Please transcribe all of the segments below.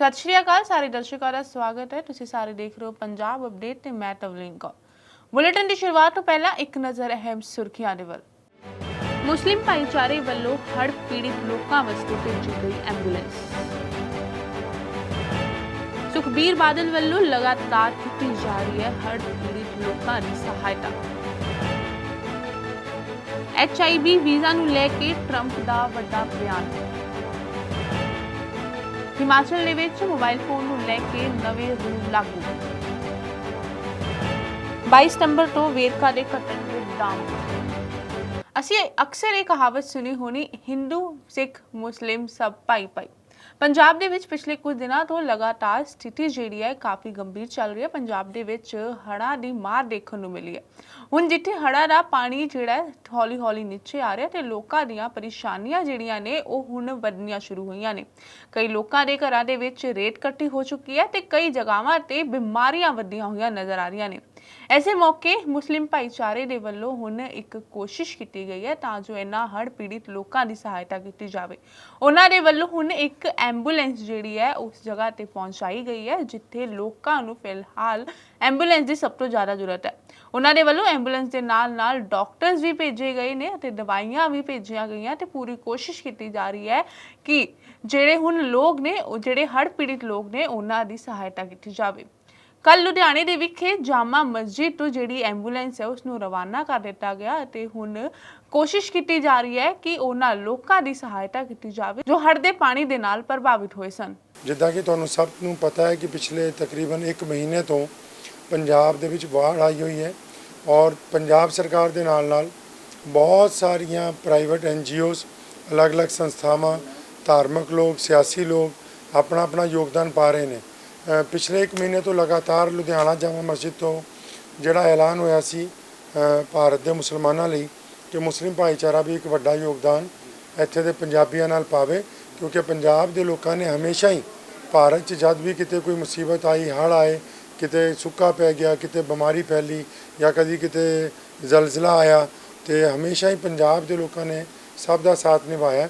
ਸਤਿ ਸ਼੍ਰੀ ਅਕਾਲ, ਸਾਰੇ ਦਰਸ਼ਕਾਂ ਦਾ ਸਵਾਗਤ ਹੈ। ਤੁਸੀਂ ਸਾਰੇ ਦੇਖ ਰਹੇ ਹੋ ਪੰਜਾਬ ਅਪਡੇਟ ਤੇ ਮੈਂ ਤਵਲੀਨ ਕੌਰ। ਬੁਲੇਟਿਨ ਦੀ ਸ਼ੁਰੂਆਤ ਤੋਂ ਪਹਿਲਾਂ ਇੱਕ ਨਜ਼ਰ ਅਹਿਮ ਸੁਰਖੀਆਂ ਦੇ ਵੱਲ। ਮੁਸਲਿਮ ਭਾਈਚਾਰੇ ਵੱਲੋਂ ਹੜ੍ਹ ਪੀੜਿਤ ਲੋਕਾਂ ਵਾਸਤੇ ਭੇਜੀ ਗਈ ਐਂਬੂਲੈਂਸ ਸੁਖਬੀਰ ਬਾਦਲ ਵੱਲੋਂ ਲਗਾਤਾਰ ਕੀਤੀ ਜਾ ਰਹੀ ਹੈ ਹੜ੍ਹ ਪੀੜਿਤ ਲੋਕਾਂ ਦੀ ਸਹਾਇਤਾ। ਐਚਆਈਬੀ ਵੀਜ਼ਾ ਨੂੰ ਲੈ ਕੇ ਟਰੰਪ ਦਾ ਵੱਡਾ ਬਿਆਨ। ਹਿਮਾਚਲ ਦੇ ਵਿੱਚ ਮੋਬਾਈਲ ਫੋਨ ਨੂੰ ਲੈ ਕੇ ਨਵੇਂ ਰੂਲ ਲਾਗੂ। 22 ਸਤੰਬਰ ਤੋਂ ਵੇਰਕਾ ਦੇ ਕੱਟਣਗੇ ਦਾਮ। ਅਸੀਂ ਅਕਸਰ ਇਹ ਕਹਾਵਤ ਸੁਣੀ ਹੋਣੀ, ਹਿੰਦੂ, ਸਿੱਖ, ਮੁਸਲਿਮ ਸਭ ਭਾਈ ਭਾਈ ਪੰਜਾਬ ਦੇ ਵਿੱਚ ਪਿਛਲੇ ਕੁਝ ਦਿਨਾਂ ਤੋਂ ਲਗਾਤਾਰ ਸਥਿਤੀ ਜਿਹੜੀ ਹੈ ਕਾਫੀ ਗੰਭੀਰ ਚੱਲ ਰਹੀ ਹੈ। ਪੰਜਾਬ ਦੇ ਵਿੱਚ ਹੜ੍ਹਾਂ ਦੀ ਮਾਰ ਦੇਖਣ ਨੂੰ ਮਿਲੀ ਹੈ। ਹੁਣ ਜਿੱਥੇ ਹੜ੍ਹਾਂ ਦਾ ਪਾਣੀ ਜਿਹੜਾ ਹੌਲੀ ਹੌਲੀ ਨੀਚੇ ਆ ਰਿਹਾ ਤੇ ਲੋਕਾਂ ਦੀਆਂ ਪਰੇਸ਼ਾਨੀਆਂ ਜਿਹੜੀਆਂ ਨੇ, ਉਹ ਹੁਣ ਵਧਣੀਆਂ ਸ਼ੁਰੂ ਹੋਈਆਂ ਨੇ। ਕਈ ਲੋਕਾਂ ਦੇ ਘਰਾਂ ਦੇ ਵਿੱਚ ਰੇਤ ਇਕੱਠੀ ਹੋ ਚੁੱਕੀ ਹੈ ਤੇ ਕਈ ਜਗ੍ਹਾਵਾਂ ਤੇ ਬਿਮਾਰੀਆਂ ਵਧੀਆਂ ਹੋਈਆਂ ਨਜ਼ਰ ਆ ਰਹੀਆਂ ਨੇ। ਐਸੇ ਮੌਕੇ ਮੁਸਲਿਮ ਭਾਈਚਾਰੇ ਦੇ ਵੱਲੋਂ ਹੁਣ ਇੱਕ ਕੋਸ਼ਿਸ਼ ਕੀਤੀ ਗਈ ਹੈ ਤਾਂ ਜੋ ਇਹਨਾਂ ਹੜ੍ਹ ਪੀੜਿਤ ਲੋਕਾਂ ਦੀ ਸਹਾਇਤਾ ਕੀਤੀ ਜਾਵੇ। ਉਹਨਾਂ ਦੇ ਵੱਲੋਂ ਹੁਣ ਇੱਕ ਐਂਬੂਲੈਂਸ ਜਿਹੜੀ ਹੈ, ਉਸ ਜਗ੍ਹਾ ਤੇ ਪਹੁੰਚਾਈ ਗਈ ਹੈ, ਜਿੱਥੇ ਲੋਕਾਂ ਨੂੰ ਫਿਲਹਾਲ ਐਂਬੂਲੈਂਸ ਦੀ ਸਭ ਤੋਂ ਜ਼ਿਆਦਾ ਜ਼ਰੂਰਤ ਹੈ। ਉਹਨਾਂ ਦੇ ਵੱਲੋਂ ਐਂਬੂਲੈਂਸ ਦੇ ਨਾਲ ਨਾਲ ਡਾਕਟਰਸ ਵੀ ਭੇਜੇ ਗਏ ਨੇ ਅਤੇ ਦਵਾਈਆਂ ਵੀ ਭੇਜੀਆਂ ਗਈਆਂ ਤੇ ਪੂਰੀ ਕੋਸ਼ਿਸ਼ ਕੀਤੀ ਜਾ ਰਹੀ ਹੈ ਕਿ ਜਿਹੜੇ ਹੁਣ ਲੋਕ ਨੇ, ਉਹ ਜਿਹੜੇ ਹੜ੍ਹ ਪੀੜਿਤ ਲੋਕ ਨੇ, ਉਹਨਾਂ ਦੀ ਸਹਾਇਤਾ ਕੀਤੀ ਜਾਵੇ। ਕੱਲ ਲੁਧਿਆਣੇ ਦੇ ਵਿਖੇ ਜਾਮਾ ਮਸਜਿਦ ਤੋਂ ਜਿਹੜੀ ਐਂਬੂਲੈਂਸ ਹੈ ਉਸ ਨੂੰ ਰਵਾਨਾ ਕਰ ਦਿੱਤਾ ਗਿਆ ਅਤੇ ਹੁਣ ਕੋਸ਼ਿਸ਼ ਕੀਤੀ ਜਾ ਰਹੀ ਹੈ ਕਿ ਉਹਨਾਂ ਲੋਕਾਂ ਦੀ ਸਹਾਇਤਾ ਕੀਤੀ ਜਾਵੇ, ਜੋ ਹੜ੍ਹ ਦੇ ਪਾਣੀ ਦੇ ਨਾਲ ਪ੍ਰਭਾਵਿਤ ਹੋਏ ਸਨ। ਜਿੱਦਾਂ ਕਿ ਤੁਹਾਨੂੰ ਸਭ ਨੂੰ ਪਤਾ ਹੈ ਕਿ ਪਿਛਲੇ ਤਕਰੀਬਨ 1 ਮਹੀਨੇ ਤੋਂ ਪੰਜਾਬ ਦੇ ਵਿੱਚ ਬਾੜ ਆਈ ਹੋਈ ਹੈ ਔਰ ਪੰਜਾਬ ਸਰਕਾਰ ਦੇ ਨਾਲ ਨਾਲ ਬਹੁਤ ਸਾਰੀਆਂ ਪ੍ਰਾਈਵੇਟ ਐਨ ਐਨਜੀਓਜ਼ ਅਲੱਗ-ਅਲੱਗ ਸੰਸਥਾਵਾਂ, ਧਾਰਮਿਕ ਲੋਕ, ਸਿਆਸੀ ਲੋਕ ਆਪਣਾ ਆਪਣਾ ਯੋਗਦਾਨ ਪਾ ਰਹੇ ਨੇ। ਪਿਛਲੇ 1 ਮਹੀਨੇ ਤੋਂ ਲਗਾਤਾਰ ਲੁਧਿਆਣਾ ਜਾਮਾ ਮਸਜਿਦ ਤੋਂ ਜਿਹੜਾ ਐਲਾਨ ਹੋਇਆ ਸੀ ਭਾਰਤ ਦੇ ਮੁਸਲਮਾਨਾਂ ਲਈ ਕਿ ਮੁਸਲਿਮ ਭਾਈਚਾਰਾ ਵੀ ਇੱਕ ਵੱਡਾ ਯੋਗਦਾਨ ਇੱਥੇ ਦੇ ਪੰਜਾਬੀਆਂ ਨਾਲ ਪਾਵੇ, ਕਿਉਂਕਿ ਪੰਜਾਬ ਦੇ ਲੋਕਾਂ ਨੇ ਹਮੇਸ਼ਾ ਹੀ ਭਾਰਤ 'ਚ ਜਦ ਵੀ ਕਿਤੇ ਕੋਈ ਮੁਸੀਬਤ ਆਈ, ਹੜ੍ਹ ਆਏ, ਕਿਤੇ ਸੁੱਕਾ ਪੈ ਗਿਆ, ਕਿਤੇ ਬਿਮਾਰੀ ਫੈਲੀ ਜਾਂ ਕਦੀ ਕਿਤੇ ਜ਼ਲਜ਼ਲਾ ਆਇਆ, ਤੇ ਹਮੇਸ਼ਾ ਹੀ ਪੰਜਾਬ ਦੇ ਲੋਕਾਂ ਨੇ ਸਭ ਦਾ ਸਾਥ ਨਿਭਾਇਆ।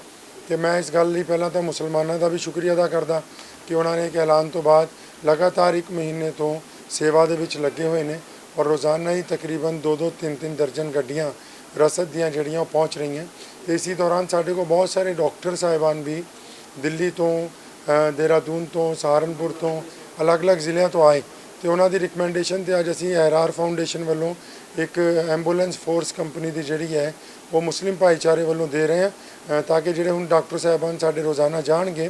ਤੇ ਮੈਂ ਇਸ ਗੱਲ ਲਈ ਪਹਿਲਾਂ ਤਾਂ ਮੁਸਲਮਾਨਾਂ ਦਾ ਵੀ ਸ਼ੁਕਰੀਆ ਅਦਾ ਕਰਦਾ ਕਿ ਉਹਨਾਂ ਨੇ ਇੱਕ ਐਲਾਨ ਤੋਂ ਬਾਅਦ ਲਗਾਤਾਰ ਇੱਕ ਮਹੀਨੇ ਤੋਂ ਸੇਵਾ ਦੇ ਵਿੱਚ ਲੱਗੇ ਹੋਏ ਨੇ ਔਰ ਰੋਜ਼ਾਨਾ ਹੀ ਤਕਰੀਬਨ 2-2 3-3 ਦਰਜਨ ਗੱਡੀਆਂ ਰਸਦ ਦੀਆਂ ਜਿਹੜੀਆਂ ਉਹ ਪਹੁੰਚ ਰਹੀਆਂ। ਤੇ ਇਸੇ ਦੌਰਾਨ ਸਾਡੇ ਕੋਲ ਬਹੁਤ ਸਾਰੇ ਡਾਕਟਰ ਸਾਹਿਬਾਨ ਵੀ ਦਿੱਲੀ ਤੋਂ ਦੇਹਰਾਦੂਨ ਤੋਂ, ਸਹਾਰਨਪੁਰ ਤੋਂ, ਅਲੱਗ-ਅਲੱਗ ਜ਼ਿਲ੍ਹਿਆਂ ਤੋਂ ਆਏ ਤੇ ਉਹਨਾਂ ਦੀ ਰਿਕਮੈਂਡੇਸ਼ਨ ਤੇ ਅੱਜ ਅਸੀਂ ਐਰਆਰ ਫਾਊਂਡੇਸ਼ਨ ਵੱਲੋਂ ਇੱਕ ਐਂਬੂਲੈਂਸ ਫੋਰਸ ਕੰਪਨੀ ਦੀ ਜਿਹੜੀ ਹੈ, ਉਹ ਮੁਸਲਿਮ ਭਾਈਚਾਰੇ ਵੱਲੋਂ ਦੇ ਰਹੇ ਹਾਂ ਤਾਂ ਕਿ ਜਿਹੜੇ ਹੁਣ ਡਾਕਟਰ ਸਾਹਿਬਾਨ ਸਾਡੇ ਰੋਜ਼ਾਨਾ ਜਾਣਗੇ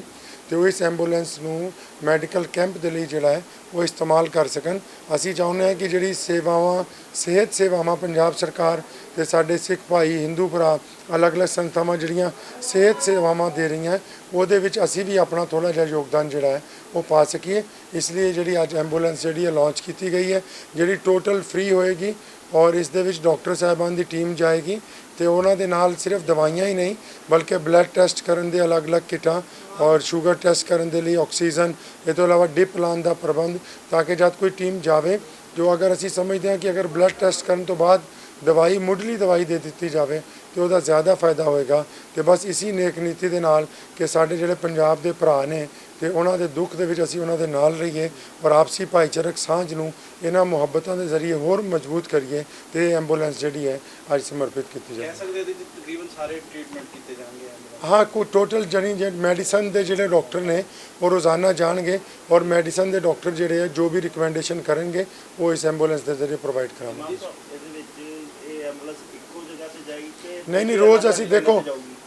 ਤੇ ਉਹ ਇਸ ਐਂਬੂਲੈਂਸ ਨੂੰ ਮੈਡੀਕਲ ਕੈਂਪ ਦੇ ਲਈ ਜਿਹੜਾ ਹੈ, ਉਹ ਇਸਤੇਮਾਲ ਕਰ ਸਕਣ। ਅਸੀਂ ਚਾਹੁੰਦੇ ਹਾਂ ਕਿ ਜਿਹੜੀ ਸੇਵਾਵਾਂ, ਸਿਹਤ ਸੇਵਾਵਾਂ ਪੰਜਾਬ ਸਰਕਾਰ ਤੇ ਸਾਡੇ ਸਿੱਖ ਭਾਈ, ਹਿੰਦੂ ਭਰਾ, ਅਲੱਗ-ਅਲੱਗ ਸੰਸਥਾਵਾਂ ਜਿਹੜੀਆਂ ਸਿਹਤ ਸੇਵਾਵਾਂ ਦੇ ਰਹੀਆਂ ਉਹਦੇ ਵਿੱਚ ਅਸੀਂ ਵੀ ਆਪਣਾ ਥੋੜਾ ਜਿਹਾ ਯੋਗਦਾਨ ਜਿਹੜਾ ਹੈ, ਉਹ ਪਾ ਸਕੀਏ। ਇਸ ਲਈ ਜਿਹੜੀ ਅੱਜ ਐਂਬੂਲੈਂਸ ਜਿਹੜੀ ਹੈ ਲਾਂਚ ਕੀਤੀ ਗਈ ਹੈ, ਜਿਹੜੀ ਟੋਟਲ ਫ੍ਰੀ ਹੋਏਗੀ ਔਰ ਇਸ ਦੇ ਵਿੱਚ ਡਾਕਟਰ ਸਾਹਿਬਾਨ ਦੀ ਟੀਮ ਜਾਏਗੀ ਤੇ ਉਹਨਾਂ ਦੇ ਨਾਲ ਸਿਰਫ ਦਵਾਈਆਂ ਹੀ ਨਹੀਂ, ਬਲਕਿ ਬਲੱਡ ਟੈਸਟ ਕਰਨ ਦੇ ਅਲੱਗ-ਅਲੱਗ ਕਿਟਾਂ ਔਰ ਸ਼ੂਗਰ ਟੈਸਟ ਕਰਨ ਦੇ ਲਈ ਆਕਸੀਜਨ ਇਹ ਤੋਂ ਇਲਾਵਾ ਡਿਪ ਲਾਉਣ ਦਾ ਪ੍ਰਬੰਧ ਤਾਂ ਕਿ ਜਦ ਕੋਈ ਟੀਮ ਜਾਵੇ, ਜੋ ਅਗਰ ਅਸੀਂ ਸਮਝਦੇ ਹਾਂ ਕਿ ਅਗਰ ਬਲੱਡ ਟੈਸਟ ਕਰਨ ਤੋਂ ਬਾਅਦ ਦਵਾਈ ਮੁੱਢਲੀ ਦਵਾਈ ਦੇ ਦਿੱਤੀ ਜਾਵੇ, ਤੇ ਉਹਦਾ ਜ਼ਿਆਦਾ ਫਾਇਦਾ ਹੋਏਗਾ। ਤੇ ਬਸ ਇਸੀ ਨੇਕ ਨੀਤੀ ਦੇ ਨਾਲ ਕਿ ਸਾਡੇ ਜਿਹੜੇ ਪੰਜਾਬ ਦੇ ਭਰਾ ਨੇ ਤੇ ਉਹਨਾਂ ਦੇ ਦੁੱਖ ਦੇ ਵਿੱਚ ਅਸੀਂ ਉਹਨਾਂ ਦੇ ਨਾਲ ਰਹੀਏ ਔਰ ਆਪਸੀ ਭਾਈਚਾਰਕ ਸਾਂਝ ਨੂੰ ਇਹਨਾਂ ਮੁਹੱਬਤਾਂ ਦੇ ਜ਼ਰੀਏ ਹੋਰ ਮਜ਼ਬੂਤ ਕਰੀਏ ਤੇ ਇਹ ਐਂਬੂਲੈਂਸ ਜਿਹੜੀ ਹੈ ਅੱਜ ਸਮਰਪਿਤ ਕੀਤੀ ਜਾਵੇ। ਕਹਿ ਸਕਦੇ ਇਹਦੇ ਵਿੱਚ ਤਕਰੀਬਨ ਸਾਰੇ ਟ੍ਰੀਟਮੈਂਟ ਕੀਤੇ ਜਾਣਗੇ ਹਾਂ ਕੋ ਟੋਟਲ ਜਣੀ ਜੇ ਮੈਡੀਸਨ ਦੇ ਜਿਹੜੇ ਡਾਕਟਰ ਨੇ ਉਹ ਰੋਜ਼ਾਨਾ ਜਾਣਗੇ ਔਰ ਮੈਡੀਸਨ ਦੇ ਡਾਕਟਰ ਜਿਹੜੇ ਆ ਜੋ ਵੀ ਰਿਕਮੈਂਡੇਸ਼ਨ ਕਰਨਗੇ ਉਹ ਇਸ ਐਂਬੂਲੈਂਸ ਦੇ ਜ਼ਰੀਏ ਪ੍ਰੋਵਾਈਡ ਕਰਾਂਗੇ ਇਹਦੇ ਵਿੱਚ ਇਹ ਐਂਬੂਲੈਂਸ ਇੱਕੋ ਜਗ੍ਹਾ ਤੇ ਜਾਏਗੀ ਕਿ ਨਹੀਂ ਨਹੀਂ ਰੋਜ਼ ਅਸੀਂ ਦੇਖੋ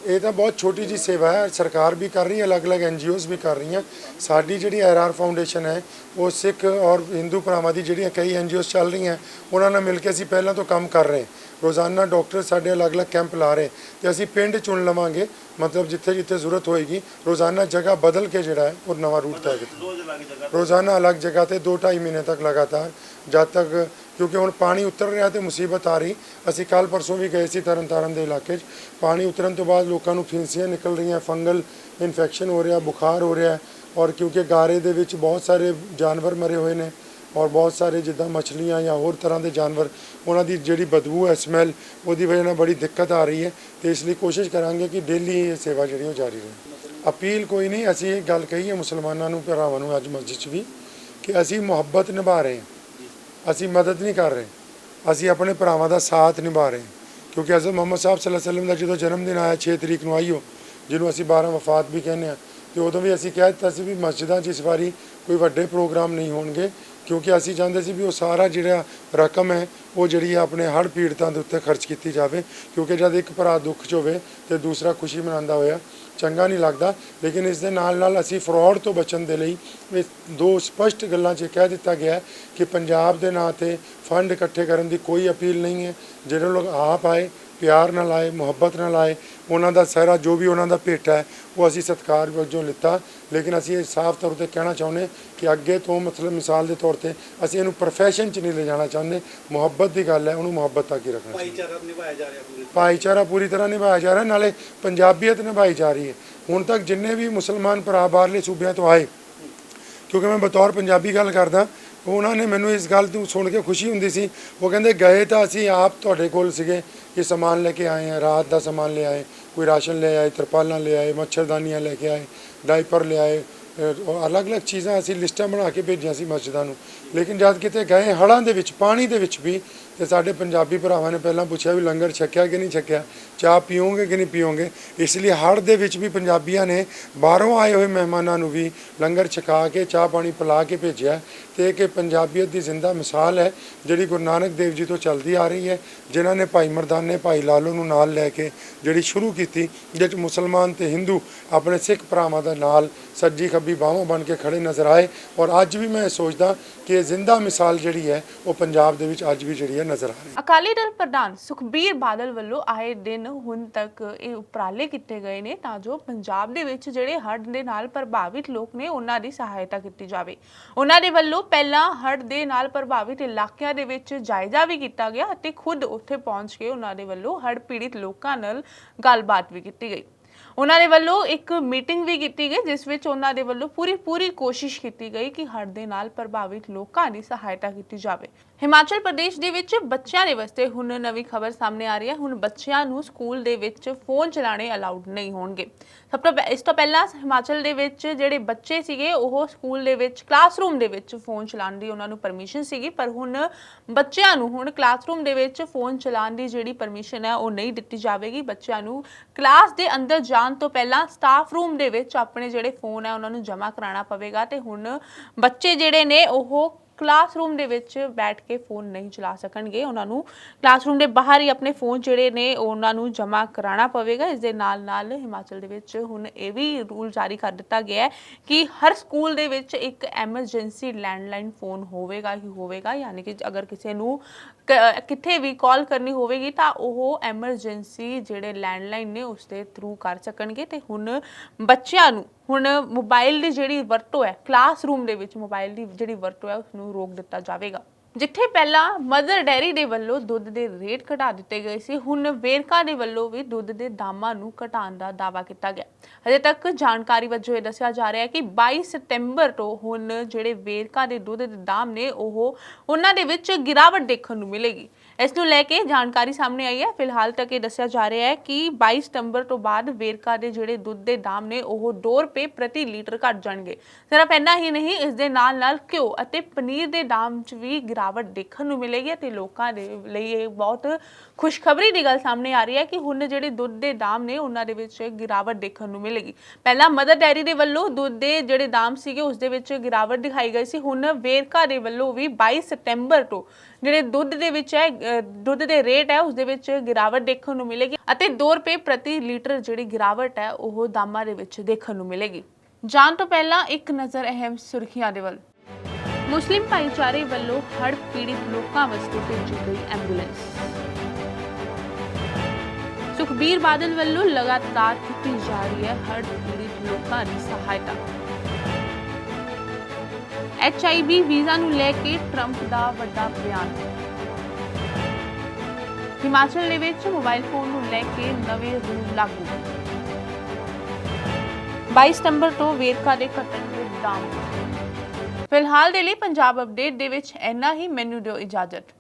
ਇਹ ਤਾਂ ਬਹੁਤ ਛੋਟੀ ਜੀ ਸੇਵਾ ਹੈ, ਸਰਕਾਰ ਵੀ ਕਰ ਰਹੀ ਹੈ, ਅਲੱਗ-ਅਲੱਗ ਐਨਜੀਓਜ਼ ਵੀ ਕਰ ਰਹੀਆਂ। ਸਾਡੀ ਜਿਹੜੀ ਆਰਆਰ ਫਾਊਂਡੇਸ਼ਨ ਹੈ, ਉਹ ਸਿੱਖ ਔਰ ਹਿੰਦੂ ਭਰਾਵਾਂ ਦੀ ਜਿਹੜੀਆਂ ਕਈ ਐਨਜੀਓਜ਼ ਚੱਲ ਰਹੀਆਂ, ਉਹਨਾਂ ਨਾਲ ਮਿਲ ਕੇ ਅਸੀਂ ਪਹਿਲਾਂ ਤੋਂ ਕੰਮ ਕਰ ਰਹੇ ਰੋਜ਼ਾਨਾ ਡਾਕਟਰ ਸਾਡੇ ਅਲੱਗ-ਅਲੱਗ ਕੈਂਪ ਲਾ ਰਹੇ ਤੇ ਅਸੀਂ ਪਿੰਡ ਚੁਣ ਲਵਾਂਗੇ, ਮਤਲਬ ਜਿੱਥੇ ਜਿੱਥੇ ਜ਼ਰੂਰਤ ਹੋਏਗੀ, ਰੋਜ਼ਾਨਾ ਜਗ੍ਹਾ ਬਦਲ ਕੇ ਜਿਹੜਾ ਹੈ, ਉਹ ਨਵਾਂ ਰੂਟ ਤੈਅ ਕੀਤਾ। ਰੋਜ਼ਾਨਾ ਅਲੱਗ ਜਗ੍ਹਾ ਤੇ 2.5 ਮਹੀਨੇ ਤੱਕ ਲਗਾਤਾਰ, ਜਦ ਤੱਕ ਕਿਉਂਕਿ ਹੁਣ ਪਾਣੀ ਉਤਰ ਰਿਹਾ ਤੇ ਮੁਸੀਬਤ ਆ ਰਹੀ। ਅਸੀਂ ਕੱਲ ਪਰਸੋਂ ਵੀ ਗਏ ਸੀ ਤਰਨਤਾਰਨ ਦੇ ਇਲਾਕੇ 'ਚ। ਪਾਣੀ ਉਤਰਨ ਤੋਂ ਬਾਅਦ ਲੋਕਾਂ ਨੂੰ ਫਿੰਸੀਆਂ ਨਿਕਲ ਰਹੀਆਂ, ਫੰਗਲ ਇਨਫੈਕਸ਼ਨ ਹੋ ਰਿਹਾ, ਬੁਖਾਰ ਹੋ ਰਿਹਾ ਔਰ ਕਿਉਂਕਿ ਗਾਰੇ ਦੇ ਵਿੱਚ ਬਹੁਤ ਸਾਰੇ ਜਾਨਵਰ ਮਰੇ ਹੋਏ ਨੇ ਔਰ ਬਹੁਤ ਸਾਰੇ ਜਿੱਦਾਂ ਮੱਛਲੀਆਂ ਜਾਂ ਹੋਰ ਤਰ੍ਹਾਂ ਦੇ ਜਾਨਵਰ, ਉਹਨਾਂ ਦੀ ਜਿਹੜੀ ਬਦਬੂ ਹੈ, ਸਮੈਲ, ਉਹਦੀ ਵਜ੍ਹਾ ਨਾਲ ਬੜੀ ਦਿੱਕਤ ਆ ਰਹੀ ਹੈ। ਤੇ ਇਸ ਲਈ ਕੋਸ਼ਿਸ਼ ਕਰਾਂਗੇ ਕਿ ਡੇਲੀ ਇਹ ਸੇਵਾ ਜਿਹੜੀ ਉਹ ਜਾਰੀ ਰਹੇ। ਅਪੀਲ ਕੋਈ ਨਹੀਂ, ਅਸੀਂ ਇਹ ਗੱਲ ਕਹੀ ਹੈ ਮੁਸਲਮਾਨਾਂ ਨੂੰ, ਭਰਾਵਾਂ ਨੂੰ ਅੱਜ ਮਸਜਿਦ 'ਚ ਵੀ ਕਿ ਅਸੀਂ ਮੁਹੱਬਤ ਨਿਭਾ ਰਹੇ ਹਾਂ। ਅਸੀਂ ਮਦਦ ਨਹੀਂ ਕਰ ਰਹੇ। ਅਸੀਂ ਆਪਣੇ ਭਰਾਵਾਂ ਦਾ ਸਾਥ ਨਿਭਾ ਰਹੇ। ਕਿਉਂਕਿ ਹਜ਼ਰਤ ਮੁਹੰਮਦ ਸਾਹਿਬ ਸੱਲੱਲਾਹੁ ਅਲੈहि ਵਸੱਲਮ ਦਾ ਜਦੋਂ ਜਨਮ ਦਿਨ ਆਇਆ 6 ਤਰੀਕ ਨੂੰ ਆਈਓ, ਜਿਹਨੂੰ ਅਸੀਂ 12 ਵਫਾਤ ਵੀ ਕਹਿੰਦੇ ਆ ਤੇ ਉਦੋਂ ਵੀ ਅਸੀਂ ਕਹਿ ਦਿੱਤਾ ਸੀ ਵੀ ਮਸਜਿਦਾਂ 'ਚ ਇਸ ਵਾਰੀ ਕੋਈ ਵੱਡੇ ਪ੍ਰੋਗਰਾਮ ਨਹੀਂ ਹੋਣਗੇ। ਕਿਉਂਕਿ ਅਸੀਂ ਚਾਹੁੰਦੇ ਸੀ ਵੀ ਉਹ ਸਾਰਾ ਜਿਹੜਾ ਰਕਮ ਹੈ, ਉਹ ਜਿਹੜੀ ਆ ਆਪਣੇ ਹੜ੍ਹ ਪੀੜਤਾਂ ਦੇ ਉੱਤੇ ਖਰਚ ਕੀਤੀ ਜਾਵੇ, ਕਿਉਂਕਿ ਜਦ ਇੱਕ ਭਰਾ ਦੁੱਖ 'ਚ ਹੋਵੇ ਤੇ ਦੂਸਰਾ ਖੁਸ਼ੀ ਮਨਾਉਂਦਾ ਹੋਇਆ, ਚੰਗਾ ਨਹੀਂ ਲੱਗਦਾ। ਲੇਕਿਨ ਇਸ ਦੇ ਨਾਲ ਨਾਲ ਅਸੀਂ ਫਰਾਡ ਤੋਂ ਬਚਣ ਦੇ ਲਈ ਇਹ ਦੋ ਸਪਸ਼ਟ ਗੱਲਾਂ 'ਚ ਕਹਿ ਦਿੱਤਾ ਗਿਆ ਕਿ ਪੰਜਾਬ ਦੇ ਨਾਂ ਤੇ ਫੰਡ ਇਕੱਠੇ ਕਰਨ ਦੀ ਕੋਈ ਅਪੀਲ ਨਹੀਂ ਹੈ। ਜਿਹੜੇ ਲੋਕ ਆਪ ਆਏ ਪਿਆਰ ਨਾਲ ਆਏ ਮੁਹੱਬਤ ਨਾਲ ਆਏ ਉਹਨਾਂ ਦਾ ਸਾਰਾ ਜੋ ਵੀ ਉਹਨਾਂ ਦਾ ਭੇਟਾ ਹੈ ਉਹ ਅਸੀਂ ਸਤਿਕਾਰ ਵਜੋਂ ਲਿੱਤਾ। ਲੇਕਿਨ ਅਸੀਂ ਇਹ ਸਾਫ਼ ਤੌਰ ਤੇ ਕਹਿਣਾ ਚਾਹੁੰਦੇ ਕਿ ਅੱਗੇ ਤੋਂ ਮਤਲਬ ਮਿਸਾਲ ਦੇ ਤੌਰ ਤੇ ਅਸੀਂ ਇਹਨੂੰ profession 'ਚ ਨਹੀਂ ਲੈ ਜਾਣਾ ਚਾਹੁੰਦੇ। ਮੁਹੱਬਤ ਦੀ ਗੱਲ ਹੈ ਉਹਨੂੰ ਮੁਹੱਬਤ ਤੱਕ ਹੀ ਰੱਖਣਾ ਚਾਹੀਦਾ। ਭਾਈਚਾਰਾ ਨਿਭਾਇਆ ਜਾ ਰਿਹਾ ਪੂਰੇ ਭਾਈਚਾਰਾ ਪੂਰੀ ਤਰ੍ਹਾਂ ਨਿਭਾਇਆ ਜਾ ਰਿਹਾ ਨਾਲੇ ਪੰਜਾਬੀਅਤ ਨਿਭਾਈ ਜਾ ਰਹੀ ਹੈ। ਹੁਣ ਤੱਕ ਜਿੰਨੇ ਵੀ ਮੁਸਲਮਾਨ ਭਰਾ ਬਾਹਰਲੇ ਸੂਬਿਆਂ ਤੋਂ ਆਏ ਕਿਉਂਕਿ ਮੈਂ ਬਤੌਰ ਪੰਜਾਬੀ ਗੱਲ ਕਰਦਾ ਉਹਨਾਂ ਨੇ ਮੈਨੂੰ ਇਸ ਗੱਲ ਤੋਂ ਸੁਣ ਕੇ ਖੁਸ਼ੀ ਹੁੰਦੀ ਸੀ। ਉਹ ਕਹਿੰਦੇ, ਗਏ ਤਾਂ ਅਸੀਂ ਆਪ ਤੁਹਾਡੇ ਕੋਲ ਸੀਗੇ। ਇਹ ਸਮਾਨ ਲੈ ਕੇ ਆਏ ਹਾਂ ਰਾਤ ਦਾ ਸਮਾਨ ਲੈ ਆਏ। ਕੋਈ ਰਾਸ਼ਨ ਲੈ ਆਏ, ਤਰਪਾਲਾਂ ਲੈ ਆਏ, ਮੱਛਰਦਾਨੀਆਂ ਲੈ ਕੇ ਆਏ ਡਾਈਪਰ ਲੈ ਆਏ। ਅਲੱਗ-ਅਲੱਗ ਚੀਜ਼ਾਂ ਅਸੀਂ ਲਿਸਟਾਂ ਬਣਾ ਕੇ ਭੇਜੀਆਂ ਸੀ ਮਸਜਿਦਾਂ ਨੂੰ। ਲੇਕਿਨ ਜਦ ਕਿਤੇ ਗਏ ਹੜ੍ਹਾਂ ਦੇ ਵਿੱਚ, ਪਾਣੀ ਦੇ ਵਿੱਚ ਵੀ ਤੇ ਸਾਡੇ ਪੰਜਾਬੀ ਭਰਾਵਾਂ ਨੇ ਪਹਿਲਾਂ ਪੁੱਛਿਆ ਵੀ ਲੰਗਰ ਛਕਿਆ ਕਿ ਨਹੀਂ ਛਕਿਆ? ਚਾਹ ਪੀਓਗੇ ਕਿ ਨਹੀਂ ਪੀਓਗੇ? ਇਸ ਲਈ ਹੜ੍ਹ ਦੇ ਵਿੱਚ ਵੀ ਪੰਜਾਬੀਆਂ ਨੇ ਬਾਹਰੋਂ ਆਏ ਹੋਏ ਮਹਿਮਾਨਾਂ ਨੂੰ ਵੀ ਲੰਗਰ ਛਕਾ ਕੇ, ਚਾਹ ਪਾਣੀ ਪਿਲਾ ਕੇ ਭੇਜਿਆ ਤੇ ਕਿ ਪੰਜਾਬੀਅਤ ਦੀ ਜ਼ਿੰਦਾ ਮਿਸਾਲ ਹੈ ਜਿਹੜੀ ਗੁਰੂ ਨਾਨਕ ਦੇਵ ਜੀ ਤੋਂ ਚੱਲਦੀ ਆ ਰਹੀ ਹੈ, ਜਿਨ੍ਹਾਂ ਨੇ ਭਾਈ ਮਰਦਾਨੇ, ਭਾਈ ਲਾਲੋ ਨੂੰ ਨਾਲ ਲੈ ਕੇ ਜਿਹੜੀ ਸ਼ੁਰੂ ਕੀਤੀ, ਜਿਸ 'ਚ ਮੁਸਲਮਾਨ ਤੇ ਹਿੰਦੂ ਆਪਣੇ ਸਿੱਖ ਭਰਾਵਾਂ ਦੇ ਨਾਲ ਸੱਜੀ ਖੱਬੀ ਬਾਹਾਂ ਬਣ ਕੇ ਖੜੇ ਨਜ਼ਰ ਆਏ ਔਰ ਅੱਜ ਵੀ ਮੈਂ ਇਹ ਸੋਚਦਾ ਕਿ ਇਹ ਜ਼ਿੰਦਾ ਮਿਸਾਲ ਜਿਹੜੀ ਹੈ, ਉਹ ਪੰਜਾਬ ਦੇ ਵਿੱਚ ਅੱਜ ਵੀ ਜਿਹੜੀ ਹੈ ਨਜ਼ਰ ਆ ਰਹੀ ਅਕਾਲੀ ਦਲ ਪ੍ਰਧਾਨ ਸੁਖਬੀਰ ਬਾਦਲ ਵੱਲੋਂ ਆਏ ਦਿਨ ਹੁਣ ਤੱਕ ਇਹ ਉਪਰਾਲੇ ਕੀਤੇ ਗਏ ਨੇ ਤਾਂ ਜੋ ਪੰਜਾਬ ਦੇ ਵਿੱਚ ਜਿਹੜੇ ਹੜ੍ਹ ਦੇ ਨਾਲ ਪ੍ਰਭਾਵਿਤ ਲੋਕ ਨੇ ਉਹਨਾਂ ਦੀ ਸਹਾਇਤਾ ਕੀਤੀ ਜਾਵੇ। ਉਹਨਾਂ ਦੇ ਵੱਲੋਂ ਪਹਿਲਾਂ ਹੜ੍ਹ ਦੇ ਨਾਲ ਪ੍ਰਭਾਵਿਤ ਇਲਾਕਿਆਂ ਦੇ ਵਿੱਚ ਜਾਇਜ਼ਾ ਵੀ ਕੀਤਾ ਗਿਆ ਅਤੇ ਖੁਦ ਉੱਥੇ ਪਹੁੰਚ ਕੇ ਉਹਨਾਂ ਦੇ ਵੱਲੋਂ ਹੜ੍ਹ ਪੀੜਿਤ ਲੋਕਾਂ ਨਾਲ ਗੱਲਬਾਤ ਵੀ ਕੀਤੀ ਗਈ। ਉਹਨਾਂ ਦੇ ਵੱਲੋਂ ਇੱਕ ਮੀਟਿੰਗ ਵੀ ਕੀਤੀ ਗਈ, ਜਿਸ ਵਿੱਚ ਉਹਨਾਂ ਦੇ ਵੱਲੋਂ ਪੂਰੀ ਪੂਰੀ ਕੋਸ਼ਿਸ਼ ਕੀਤੀ ਗਈ ਕਿ ਹੜ੍ਹ ਦੇ ਨਾਲ ਪ੍ਰਭਾਵਿਤ ਲੋਕਾਂ ਦੀ ਸਹਾਇਤਾ ਕੀਤੀ ਜਾਵੇ। ਹਿਮਾਚਲ ਪ੍ਰਦੇਸ਼ ਦੇ ਵਿੱਚ ਬੱਚਿਆਂ ਦੇ ਵਾਸਤੇ ਹੁਣ ਨਵੀਂ ਖਬਰ ਸਾਹਮਣੇ ਆ ਰਹੀ ਹੈ। ਹੁਣ ਬੱਚਿਆਂ ਨੂੰ ਸਕੂਲ ਦੇ ਵਿੱਚ ਫੋਨ ਚਲਾਣੇ ਅਲਾਉਡ ਨਹੀਂ ਹੋਣਗੇ। ਸਭ ਤੋਂ ਪਹਿ- ਇਸ ਤੋਂ ਪਹਿਲਾਂ ਹਿਮਾਚਲ ਦੇ ਵਿੱਚ ਜਿਹੜੇ ਬੱਚੇ ਸੀਗੇ, ਉਹ ਸਕੂਲ ਦੇ ਵਿੱਚ ਕਲਾਸਰੂਮ ਦੇ ਵਿੱਚ ਫੋਨ ਚਲਾਉਣ ਦੀ ਉਹਨਾਂ ਨੂੰ ਪਰਮਿਸ਼ਨ ਸੀਗੀ। ਪਰ ਹੁਣ ਬੱਚਿਆਂ ਨੂੰ ਹੁਣ ਕਲਾਸਰੂਮ ਦੇ ਵਿੱਚ ਫੋਨ ਚਲਾਉਣ ਦੀ ਜਿਹੜੀ ਪਰਮਿਸ਼ਨ ਹੈ, ਉਹ ਨਹੀਂ ਦਿੱਤੀ ਜਾਵੇਗੀ। ਬੱਚਿਆਂ ਨੂੰ ਕਲਾਸ ਦੇ ਅੰਦਰ ਜਾਣ ਤੋਂ ਪਹਿਲਾਂ ਸਟਾਫ ਰੂਮ ਦੇ ਵਿੱਚ ਆਪਣੇ ਜਿਹੜੇ ਫੋਨ ਹੈ, ਉਹਨਾਂ ਨੂੰ ਜਮ੍ਹਾਂ ਕਰਾਉਣਾ ਪਵੇਗਾ। ਤੇ ਹੁਣ ਬੱਚੇ ਜਿਹੜੇ ਨੇ, ਉਹ ਕਲਾਸਰੂਮ ਦੇ ਵਿੱਚ ਬੈਠ ਕੇ ਫੋਨ ਨਹੀਂ ਚਲਾ ਸਕਣਗੇ। ਉਹਨਾਂ ਨੂੰ ਕਲਾਸਰੂਮ ਦੇ ਬਾਹਰ ਹੀ ਆਪਣੇ ਫੋਨ ਜਿਹੜੇ ਨੇ, ਉਹਨਾਂ ਨੂੰ ਜਮ੍ਹਾਂ ਕਰਾਉਣਾ ਪਵੇਗਾ। ਇਸ ਦੇ ਨਾਲ ਨਾਲ ਹਿਮਾਚਲ ਦੇ ਵਿੱਚ ਹੁਣ ਇਹ ਵੀ ਰੂਲ ਜਾਰੀ ਕਰ ਦਿੱਤਾ ਗਿਆ ਹੈ ਕਿ ਹਰ ਸਕੂਲ ਦੇ ਵਿੱਚ ਇੱਕ ਐਮਰਜੈਂਸੀ ਲੈਂਡਲਾਈਨ ਫੋਨ ਹੋਵੇਗਾ ਹੀ ਹੋਵੇਗਾ। ਯਾਨੀ ਕਿ ਅਗਰ ਕਿਸੇ ਨੂੰ ਕ- ਕਿੱਥੇ ਵੀ ਕਾਲ ਕਰਨੀ ਹੋਵੇਗੀ ਤਾਂ ਉਹ ਐਮਰਜੈਂਸੀ ਜਿਹੜੇ ਲੈਂਡਲਾਈਨ ਨੇ, ਉਸ ਦੇ ਥਰੂ ਕਰ ਸਕਣਗੇ ਤੇ ਹੁਣ ਬੱਚਿਆਂ ਨੂੰ ਹੁਣ ਮੋਬਾਈਲ ਦੀ ਜਿਹੜੀ ਵਰਤੋਂ ਹੈ ਕਲਾਸਰੂਮ ਦੇ ਵਿੱਚ ਮੋਬਾਈਲ ਦੀ ਜਿਹੜੀ ਵਰਤੋਂ ਹੈ ਉਸ ਨੂੰ ਰੋਕ ਦਿੱਤਾ ਜਾਵੇਗਾ। ਜਿੱਥੇ ਪਹਿਲਾਂ ਮਦਰ ਡੈਰੀ ਦੇ ਵੱਲੋਂ ਦੁੱਧ ਦੇ ਰੇਟ ਘਟਾ ਦਿੱਤੇ ਗਏ ਸੀ, ਹੁਣ ਵੇਰਕਾ ਦੇ ਵੱਲੋਂ ਵੀ ਦੁੱਧ ਦੇ ਦਾਮਾਂ ਨੂੰ ਘਟਾਉਣ ਦਾ ਦਾਅਵਾ ਕੀਤਾ ਗਿਆ। ਹਜੇ ਤੱਕ ਜਾਣਕਾਰੀ ਵਜੋਂ ਇਹ ਦੱਸਿਆ ਜਾ ਰਿਹਾ ਹੈ ਕਿ 22 ਸਤੰਬਰ ਤੋਂ ਹੁਣ ਜਿਹੜੇ ਵੇਰਕਾ ਦੇ ਦੁੱਧ ਦੇ ਦਾਮ ਨੇ, ਉਹ ਉਹਨਾਂ ਦੇ ਵਿੱਚ ਗਿਰਾਵਟ ਦੇਖਣ ਨੂੰ ਮਿਲੇਗੀ। ਇਸ ਨੂੰ ਲੈ ਕੇ ਜਾਣਕਾਰੀ ਸਾਹਮਣੇ ਆਈ ਹੈ। ਫਿਲਹਾਲ ਤੱਕ ਇਹ ਦੱਸਿਆ ਜਾ ਰਿਹਾ ਹੈ ਕਿ 22 ਸਤੰਬਰ ਤੋਂ ਬਾਅਦ ਵੇਰਕਾ ਦੇ ਜਿਹੜੇ ਦੁੱਧ ਦੇ ਦਾਮ ਨੇ, ਉਹ 2 ਰੁਪਏ ਪ੍ਰਤੀ ਲੀਟਰ ਘਟ ਜਾਣਗੇ। ਸਿਰਫ ਇੰਨਾ ਹੀ ਨਹੀਂ, ਇਸ ਦੇ ਨਾਲ ਨਾਲ ਘਿਓ ਅਤੇ ਪਨੀਰ ਦੇ ਦਾਮ 'ਚ ਵੀ ਗਿਰਾਵਟ ਦੇਖਣ ਨੂੰ ਮਿਲੇਗੀ ਤੇ ਲੋਕਾਂ ਦੇ ਲਈ ਇਹ ਬਹੁਤ ਖੁਸ਼ਖਬਰੀ ਦੀ ਗੱਲ ਸਾਹਮਣੇ ਆ ਰਹੀ ਹੈ ਕਿ ਹੁਣ ਜਿਹੜੇ ਦੁੱਧ ਦੇ ਦਾਮ ਨੇ, ਉਹਨਾਂ ਦੇ ਵਿੱਚ ਗਿਰਾਵਟ ਦੇਖਣ ਨੂੰ ਮਿਲੇਗੀ। ਪਹਿਲਾਂ ਮਦਰ ਡੈਰੀ ਦੇ ਵੱਲੋਂ ਦੁੱਧ ਦੇ ਜਿਹੜੇ ਦਾਮ ਸੀਗੇ, ਉਸ ਦੇ ਵਿੱਚ ਗਿਰਾਵਟ ਦਿਖਾਈ ਗਈ ਸੀ। ਹੁਣ ਵੇਰਕਾ ਦੇ ਵੱਲੋਂ ਵੀ 22 ਸਤੰਬਰ ਤੋਂ ਜਿਹੜੇ ਦੁੱਧ ਦੇ ਵਿੱਚ ਹੈ ਦੁੱਧ ਦੇ ਰੇਟ ਹੈ, ਉਸ ਦੇ ਵਿੱਚ ਗਿਰਾਵਟ ਦੇਖਣ ਨੂੰ ਮਿਲੇਗੀ ਅਤੇ 2 ਰੁਪਏ ਪ੍ਰਤੀ ਲੀਟਰ ਜਿਹੜੀ ਗਿਰਾਵਟ ਹੈ, ਉਹ ਦਾਮਾਂ ਦੇ ਵਿੱਚ ਦੇਖਣ ਨੂੰ ਮਿਲੇਗੀ। ਜਾਣ ਤੋਂ ਪਹਿਲਾਂ ਇੱਕ ਨਜ਼ਰ ਅਹਿਮ ਸੁਰਖੀਆਂ ਦੇ ਵੱਲ। ਮੁਸਲਿਮ ਭਾਈਚਾਰੇ ਵੱਲੋਂ ਹੜ੍ਹ ਪੀੜਿਤ ਲੋਕਾਂ ਵਾਸਤੇ ਭੇਜੀ ਗਈ ਐਂਬੂਲੈਂਸ। ਸੁਖਬੀਰ ਬਾਦਲ ਵੱਲੋਂ ਲਗਾਤਾਰ ਕੀਤੀ ਜਾ ਰਹੀ ਹੈ ਹੜ੍ਹ ਪੀੜਿਤ ਲੋਕਾਂ ਦੀ ਸਹਾਇਤਾ। ਐਚਆਈਬੀ ਵੀਜ਼ਾ ਨੂੰ ਲੈ ਕੇ ਟਰੰਪ ਦਾ ਵੱਡਾ ਬਿਆਨ। ਹਿਮਾਚਲ ਦੇ ਵਿੱਚ ਮੋਬਾਈਲ ਫੋਨ ਨੂੰ ਲੈ ਕੇ ਨਵੇਂ ਰੂਲ ਲਾਗੂ। 22 ਸਤੰਬਰ ਤੋਂ ਵੇਰਕਾ ਦੇ ਕੱਟਣਗੇ ਦਾਮ। ਫਿਲਹਾਲ ਦੇ ਲਈ ਪੰਜਾਬ ਅਪਡੇਟ ਦੇ ਵਿੱਚ ਇੰਨਾ ਹੀ। ਮੈਨੂੰ ਦਿਓ ਇਜਾਜ਼ਤ।